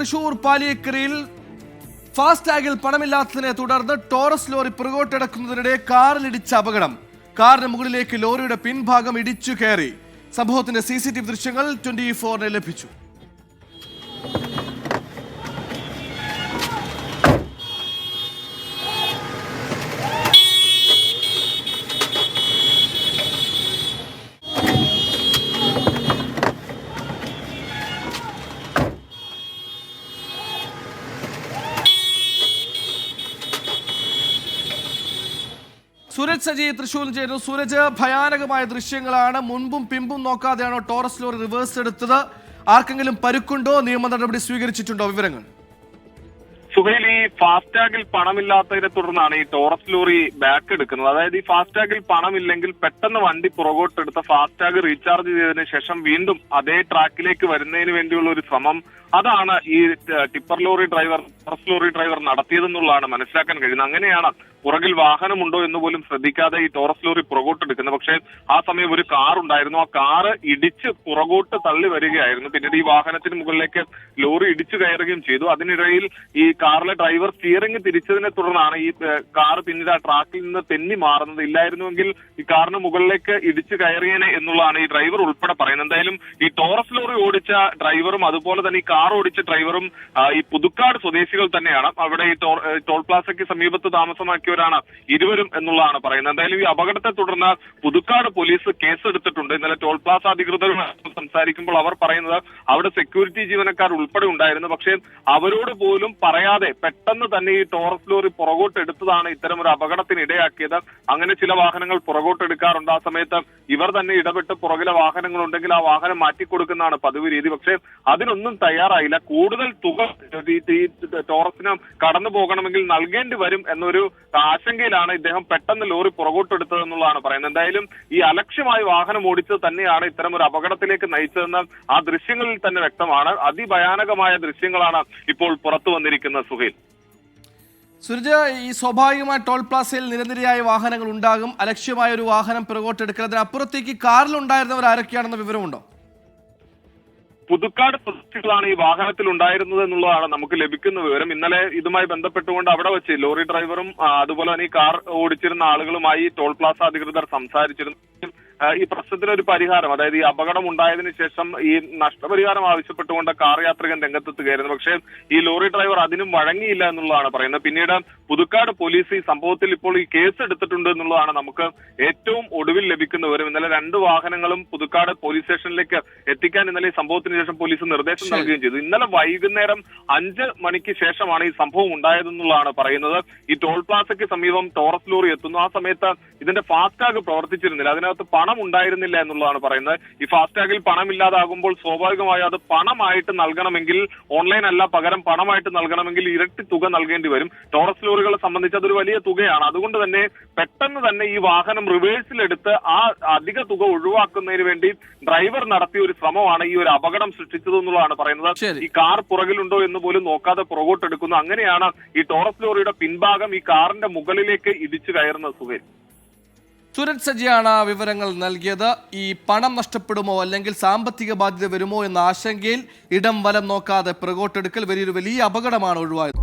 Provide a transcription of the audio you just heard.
തൃശൂർ പാലിയക്കരയിൽ ഫാസ്ടാഗിൽ പണമില്ലാത്തതിനെ തുടർന്ന് Taurus lorry പുറകോട്ടടക്കുന്നതിനിടെ കാറിലിടിച്ച അപകടം. കാറിന് മുകളിലേക്ക് ലോറിയുടെ പിൻഭാഗം ഇടിച്ചു കയറി. സംഭവത്തിന്റെ സി സി ടി വി ദൃശ്യങ്ങൾ ട്വന്റി ഫോറിന് ലഭിച്ചു. സൂരജ് സജി തൃശ്ശൂരിൽ ചേരുന്നു. സൂരജ് ഭയാനകമായ ദൃശ്യങ്ങളാണ്. മുൻപും പിമ്പും നോക്കാതെയാണോ ടോറസ് ലോറി റിവേഴ്സ് എടുത്തത്? ആർക്കെങ്കിലും പരുക്കുണ്ടോ? നിയമ നടപടി സ്വീകരിച്ചിട്ടുണ്ടോ? വിവരങ്ങൾ. സുഹൈൽ ഈ ഫാസ്ടാഗിൽ പണമില്ലാത്തതിനെ തുടർന്നാണ് ഈ ടോറസ് ലോറി ബാക്ക് എടുക്കുന്നത്. അതായത് ഈ ഫാസ്ടാഗിൽ പണമില്ലെങ്കിൽ പെട്ടെന്ന് വണ്ടി പുറകോട്ടെടുത്ത ഫാസ്ടാഗ് റീചാർജ് ചെയ്തതിനു ശേഷം വീണ്ടും അതേ ട്രാക്കിലേക്ക് വരുന്നതിന് വേണ്ടിയുള്ള ഒരു ശ്രമം അതാണ് ഈ tipper lorry driver bus lorry driver നടത്തിയതെന്നുള്ളതാണ് മനസ്സിലാക്കാൻ കഴിയുന്നത്. അങ്ങനെയാണ് പുറകിൽ വാഹനമുണ്ടോ എന്ന് പോലും ശ്രദ്ധിക്കാതെ ഈ ടോറസ് ലോറി പുറകോട്ടെടുക്കുന്നത് പക്ഷേ ആ സമയം ഒരു കാർ ഉണ്ടായിരുന്നു. ആ കാറ് ഇടിച്ച് പുറകോട്ട് തള്ളി വരികയായിരുന്നു. പിന്നീട് ഈ വാഹനത്തിന് മുകളിലേക്ക് ലോറി ഇടിച്ചു കയറുകയും ചെയ്തു. അതിനിടയിൽ ഈ കാറിലെ ഡ്രൈവർ സ്റ്റിയറിംഗ് തിരിച്ചതിനെ തുടർന്നാണ് ഈ കാർ പിന്നീട് ആ ട്രാക്കിൽ നിന്ന് തെന്നി മാറുന്നത്. ഇല്ലായിരുന്നുവെങ്കിൽ ഈ കാറിന് മുകളിലേക്ക് ഇടിച്ചു കയറിയേനെ എന്നുള്ളതാണ് ഈ ഡ്രൈവർ ഉൾപ്പെടെ പറയുന്നത്. എന്തായാലും ഈ ടോറസ് ലോറി ഓടിച്ച ഡ്രൈവറും അതുപോലെ തന്നെ ഈ കാർ ഓടിച്ച ഡ്രൈവറും ഈ പുതുക്കാട് സ്വദേശികൾ തന്നെയാണ്. അവിടെ ഈ ടോൾ പ്ലാസയ്ക്ക് സമീപത്ത് താമസമാക്കിയവരാണ് ഇരുവരും എന്നുള്ളതാണ് പറയുന്നത്. എന്തായാലും ഈ അപകടത്തെ തുടർന്ന് പുതുക്കാട് പോലീസ് കേസെടുത്തിട്ടുണ്ട്. ഇന്നലെ ടോൾ പ്ലാസ അധികൃതരുമായി സംസാരിക്കുമ്പോൾ അവർ പറയുന്നത് അവിടെ സെക്യൂരിറ്റി ജീവനക്കാർ ഉൾപ്പെടെ ഉണ്ടായിരുന്നു. പക്ഷേ അവരോട് പോലും പറയാതെ പെട്ടെന്ന് തന്നെ ഈ ടോറസ് ലോറി പുറകോട്ട് എടുത്തതാണ് ഇത്തരം ഒരു അപകടത്തിന് ഇടയാക്കിയത്. അങ്ങനെ ചില വാഹനങ്ങൾ പുറകോട്ട് എടുക്കാറുണ്ട്. ആ സമയത്ത് ഇവർ തന്നെ ഇടപെട്ട് പുറകിലെ വാഹനങ്ങൾ ഉണ്ടെങ്കിൽ ആ വാഹനം മാറ്റിക്കൊടുക്കുന്നതാണ് പതിവ് രീതി. പക്ഷേ അതിനൊന്നും തയ്യാറായില്ല. കൂടുതൽ തുക ഈ- ടോറസിന് കടന്നു പോകണമെങ്കിൽ നൽകേണ്ടി വരും എന്നൊരു ആശങ്കയിലാണ് ഇദ്ദേഹം പെട്ടെന്ന് ലോറി പുറകോട്ടെടുത്തത് എന്നുള്ളതാണ് പറയുന്നത്. എന്തായാലും ഈ അലക്ഷ്യമായി വാഹനം ഓടിച്ചത് തന്നെയാണ് ഇത്തരം ഒരു അപകടത്തിലേക്ക് നയിച്ചതെന്ന് ആ ദൃശ്യങ്ങളിൽ തന്നെ വ്യക്തമാണ്. അതിഭയാനകമായ ദൃശ്യങ്ങളാണ് ഇപ്പോൾ പുറത്തു വന്നിരിക്കുന്നത് സുഹേൽ. സുരജ ഈ സ്വാഭാവികമായി ടോൾ പ്ലാസയിൽ നിരനിരയായ വാഹനങ്ങൾ ഉണ്ടാകും. അലക്ഷ്യമായ ഒരു വാഹനം പിറകോട്ടെടുക്കുന്നതിന് അപ്പുറത്തേക്ക് കാറിൽ കാറിലുണ്ടായിരുന്നവർ ആരൊക്കെയാണെന്ന വിവരമുണ്ടോ? പുതുക്കാട് സ്വദേശികളാണ് ഈ വാഹനത്തിൽ ഉണ്ടായിരുന്നത് എന്നുള്ളതാണ് നമുക്ക് ലഭിക്കുന്ന വിവരം. ഇന്നലെ ഇതുമായി ബന്ധപ്പെട്ടുകൊണ്ട് അവിടെ വെച്ച് ലോറി ഡ്രൈവറും അതുപോലെ തന്നെ ഈ കാർ ഓടിച്ചിരുന്ന ആളുകളുമായി ടോൾ പ്ലാസ അധികൃതർ സംസാരിച്ചിരുന്നു. ഈ പ്രശ്നത്തിന് ഒരു പരിഹാരം അതായത് ഈ അപകടം ഉണ്ടായതിന് ശേഷം ഈ നഷ്ടപരിഹാരം ആവശ്യപ്പെട്ടുകൊണ്ട് കാർ യാത്രികൻ രംഗത്തെത്തുകയായിരുന്നു. പക്ഷേ ഈ ലോറി ഡ്രൈവർ അതിനും വഴങ്ങിയില്ല എന്നുള്ളതാണ് പറയുന്നത്. പിന്നീട് പുതുക്കാട് പോലീസ് ഈ സംഭവത്തിൽ ഇപ്പോൾ ഈ കേസ് എടുത്തിട്ടുണ്ട് എന്നുള്ളതാണ് നമുക്ക് ഏറ്റവും ഒടുവിൽ ലഭിക്കുന്ന വിവരം. ഇന്നലെ രണ്ട് വാഹനങ്ങളും പുതുക്കാട് പോലീസ് സ്റ്റേഷനിലേക്ക് എത്തിക്കാൻ ഇന്നലെ ഈ സംഭവത്തിന് ശേഷം പോലീസ് നിർദ്ദേശം നൽകുകയും ചെയ്തു. ഇന്നലെ വൈകുന്നേരം അഞ്ച് മണിക്ക് ശേഷമാണ് ഈ സംഭവം ഉണ്ടായതെന്നുള്ളതാണ് പറയുന്നത്. ഈ ടോൾ പ്ലാസയ്ക്ക് സമീപം ടോറസ് ലോറി എത്തുന്നു. ആ സമയത്ത് ഇതിന്റെ ഫാസ്ടാഗ് പ്രവർത്തിച്ചിരുന്നില്ല. അതിനകത്ത് പണം ഉണ്ടായിരുന്നില്ല എന്നുള്ളതാണ് പറയുന്നത്. ഈ ഫാസ്ടാഗിൽ പണം ഇല്ലാതാകുമ്പോൾ സ്വാഭാവികമായും അത് പണമായിട്ട് നൽകണമെങ്കിൽ ഓൺലൈൻ അല്ല പകരം പണമായിട്ട് നൽകണമെങ്കിൽ ഇരട്ടി തുക നൽകേണ്ടി വരും. ടോറസ് ലോറികളെ സംബന്ധിച്ച് അതൊരു വലിയ തുകയാണ്. അതുകൊണ്ട് തന്നെ പെട്ടെന്ന് തന്നെ ഈ വാഹനം റിവേഴ്സിലെടുത്ത് ആ അധിക തുക ഒഴിവാക്കുന്നതിന് വേണ്ടി ഡ്രൈവർ നടത്തിയ ഒരു ശ്രമമാണ് ഈ ഒരു അപകടം സൃഷ്ടിച്ചത് എന്നുള്ളതാണ് പറയുന്നത്. ഈ കാർ പുറകിലുണ്ടോ എന്ന് പോലും നോക്കാതെ പുറകോട്ടെടുക്കുന്നു അങ്ങനെയാണ് ഈ ടോറസ് ലോറിയുടെ പിൻഭാഗം ഈ കാറിന്റെ മുകളിലേക്ക് ഇടിച്ചു കയറുന്നത് സുഖ സുരൻ സജിയാണ് വിവരങ്ങൾ നൽകിയത്. ഈ പണം നഷ്ടപ്പെടുമോ അല്ലെങ്കിൽ സാമ്പത്തിക ബാധ്യത വരുമോ എന്ന ആശങ്കയിൽ ഇടം വലം നോക്കാതെ പ്രകോട്ടെടുക്കൽ വലിയൊരു വലിയ അപകടമാണ് ഒഴിവായത്.